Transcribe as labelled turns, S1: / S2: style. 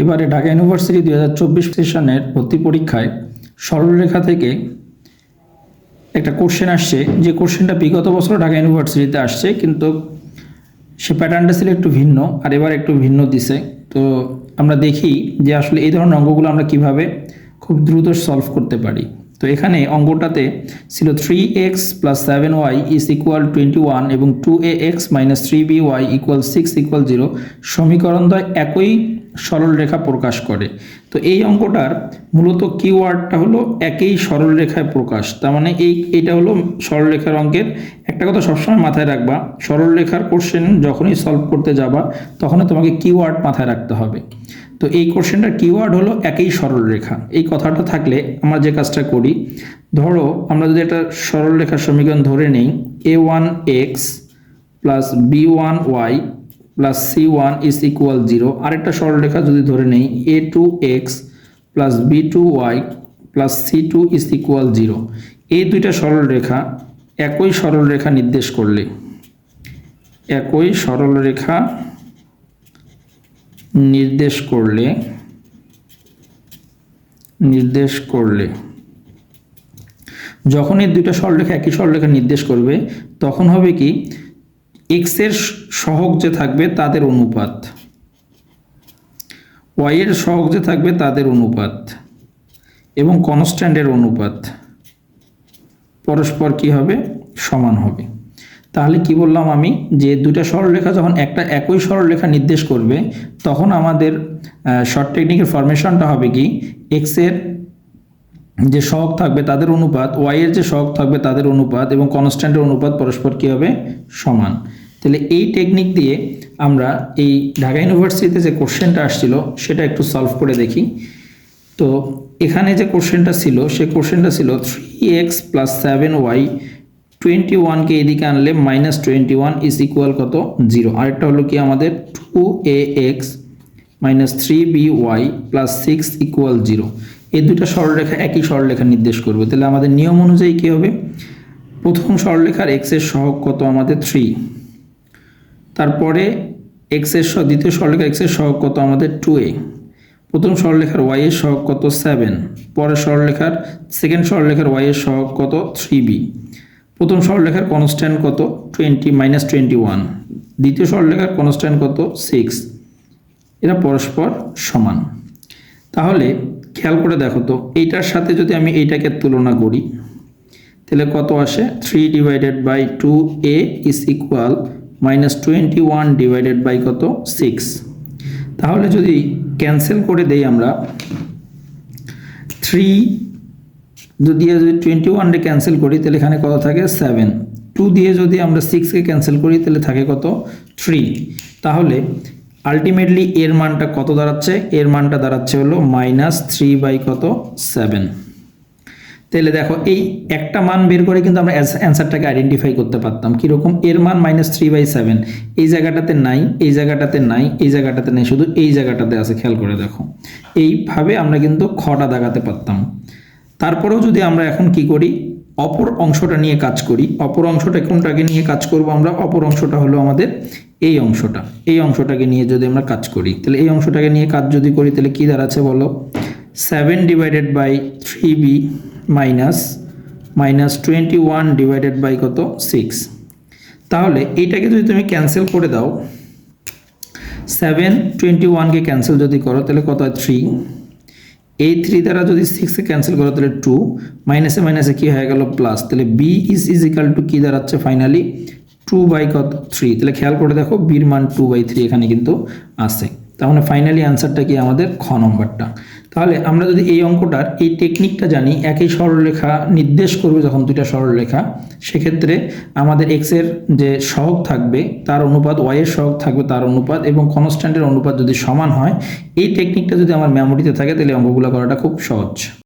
S1: এবারে ঢাকা ইউনিভার্সিটি দুই হাজার চব্বিশ সেশনের ভর্তি পরীক্ষায় সরলরেখা থেকে একটা কোশ্চেন আসছে। যে কোশ্চেনটা বিগত বছর ঢাকা ইউনিভার্সিটিতে আসছে, কিন্তু সে প্যাটার্নটা ছিল একটু ভিন্ন, আর এবার একটু ভিন্ন দিছে। তো আমরা দেখি যে আসলে এই ধরনের অঙ্কগুলো আমরা কীভাবে খুব দ্রুত সলভ করতে পারি। তো এখানে অঙ্কটাতে ছিল three x plus seven y is equal twenty one এবং two a x minus three b y equal six equal zero সমীকরণ দ্বয় একই সরলরেখা প্রকাশ করে। তো এই অঙ্কটার মূলত কিওয়ার্ডটা হলো একই সরলরেখায় প্রকাশ। তার মানে এই এটা হলো সরলরেখার অঙ্কের একটা কথা সবসময় মাথায় রাখবা সরলরেখার কোশ্চেন যখনই সলভ করতে যাবা, তখনই তোমাকে কিওয়ার্ড মাথায় রাখতে হবে। তো এই কোশ্চেনটার কিওয়ার্ড হলো একই সরলরেখা এই কথাটা থাকলে আমরা যে কাজটা করি, ধরো আমরা যদি একটা সরলরেখার সমীকরণ ধরে নিই a one x plus b one y plus c one is equal zero আরেকটা সরলরেখা যদি ধরে নেই a two x plus b two y plus c two is equal zero এই দুইটা সরলরেখা একই সরলরেখা নির্দেশ করলে, একই সরলরেখা নির্দেশ করলে নির্দেশ করলে। যখন এই দুইটা সরলরেখা একই সরলরেখা নির্দেশ করবে, তখন হবে কি? এক্সের সহগ যে থাকবে তাদের অনুপাত। ওয়াই এর সহগ যে থাকবে তাদের অনুপাত। এবং কনস্ট্যান্টের অনুপাত। পরস্পর কি হবে? সমান হবে। তাহলে কি বললাম আমি? যে দুটা সরলরেখা যখন একটা একই সরলরেখা নির্দেশ করবে, তখন আমাদের শর্ট টেকনিকের ফরমেশনটা হবে কি? এক্সের যে সহগ থাকবে তাদের অনুপাত ওয়াই এর যে সহগ থাকবে তাদের অনুপাত এবং কনস্ট্যান্টের অনুপাত পরস্পর কী হবে? সমান। তাহলে এই টেকনিক দিয়ে আমরা এই ঢাকা ইউনিভার্সিটিতে যে কোশ্চেনটা আসছিল, সেটা একটু সলভ করে দেখি। তো এখানে যে কোশ্চেনটা ছিল সে কোশ্চেনটা ছিল three x plus seven y twenty ওয়ানকে এদিকে আনলে minus twenty one is equal কত? জিরো আরেকটা হলো কি আমাদের two a x minus three b y plus six equal zero এই দুটো সরলরেখা একই সরলরেখা নির্দেশ করবে। তাহলে আমাদের নিয়ম অনুযায়ী কী হবে? প্রথম সরলরেখার এক্সের সহগ কত? আমাদের থ্রি তারপরে এক্সের সহ, দ্বিতীয় সরলরেখা এক্সের সহগ কত আমাদের টু এ প্রথম সরলরেখার ওয়াই এর কত সেভেন পরের সরলরেখার সেকেন্ড সরলরেখার ওয়াই এর সহগ কত থ্রি বি প্রথম সরলরেখার কনস্ট্যান্ট কত টোয়েন্টি মাইনাস টোয়েন্টি ওয়ান দ্বিতীয় সরলরেখার কনস্ট্যান্ট কত সিক্স এরা পরস্পর সমান। তাহলে খেয়াল করে দেখো তো, এইটার সাথে যদি আমি এইটাকে তুলনা করি, তাহলে কত আসে? Three divided by two a is equal minus twenty one divided by কত? সিক্স। তাহলে যদি ক্যান্সেল করে দেই আমরা, থ্রি যদি যদি টোয়েন্টি ওয়ানকে ক্যান্সেল করি, তাহলে এখানে কত থাকে? সেভেন। টু দিয়ে যদি আমরা সিক্সকে ক্যান্সেল করি, তাহলে থাকে কত? থ্রি। তাহলে আলটিমেটলি এর মানটা কত দাঁড়াচ্ছে? এর মানটা দাঁড়াচ্ছে হলো মাইনাস থ্রি বাই কত? সেভেন। তাহলে দেখো এই একটা মান বের করে কিন্তু আমরা অ্যান্সারটাকে আইডেন্টিফাই করতে পারতাম। কীরকম? এর মান মাইনাস থ্রি বাই সেভেন এই জায়গাটাতে নাই, এই জায়গাটাতে নাই, এই জায়গাটাতে নেই, শুধু এই জায়গাটাতে আছে, খেয়াল করে দেখো। এইভাবে আমরা কিন্তু খটা দেখাতে পারতাম। তারপরেও যদি আমরা এখন কি করি? অপর অংশটা নিয়ে কাজ করি। অপর অংশটা কোনটাকে নিয়ে কাজ করব আমরা? অপর অংশটা হলো আমাদের এই অংশটা। এই অংশটাকে নিয়ে যদি আমরা কাজ করি, তাহলে এই অংশটাকে নিয়ে কাজ যদি করি, তাহলে কী দাঁড়াচ্ছে বলো? Seven divided by three b minus minus twenty one divided by কত? সিক্স তাহলে এইটাকে যদি তুমি ক্যান্সেল করে দাও সেভেন টোয়েন্টি ওয়ানকে ক্যান্সেল যদি করো, তাহলে কত হয়? থ্রি এই থ্রি দ্বারা যদি সিক্সকে ক্যান্সেল করো, তাহলে টু মাইনাসে মাইনাসে কী হয়ে গেল? প্লাস তাহলে বি ইজ ইজিক্যাল টু কী দাঁড়াচ্ছে ফাইনালি টু বাই কত? থ্রি তাহলে খেয়াল করে দেখো বির মান টু বাই থ্রি এখানে কিন্তু আসে তাহলে ফাইনালি আনসারটা কি আমাদের? খ নম্বরটা। তাহলে আমরা যদি এই অঙ্কটার এই টেকনিকটা জানি, একই সরলরেখা নির্দেশ করবে যখন দুইটা সরলরেখা, সেক্ষেত্রে আমাদের এক্সের যে সহগ থাকবে, তার অনুপাত ওয়াইয়ের সহগ থাকবে তার অনুপাত এবং কনস্ট্যান্টের অনুপাত যদি সমান হয়, এই টেকনিকটা যদি আমার মেমোরিতে থাকে, তাহলে অঙ্কগুলো করাটা খুব সহজ।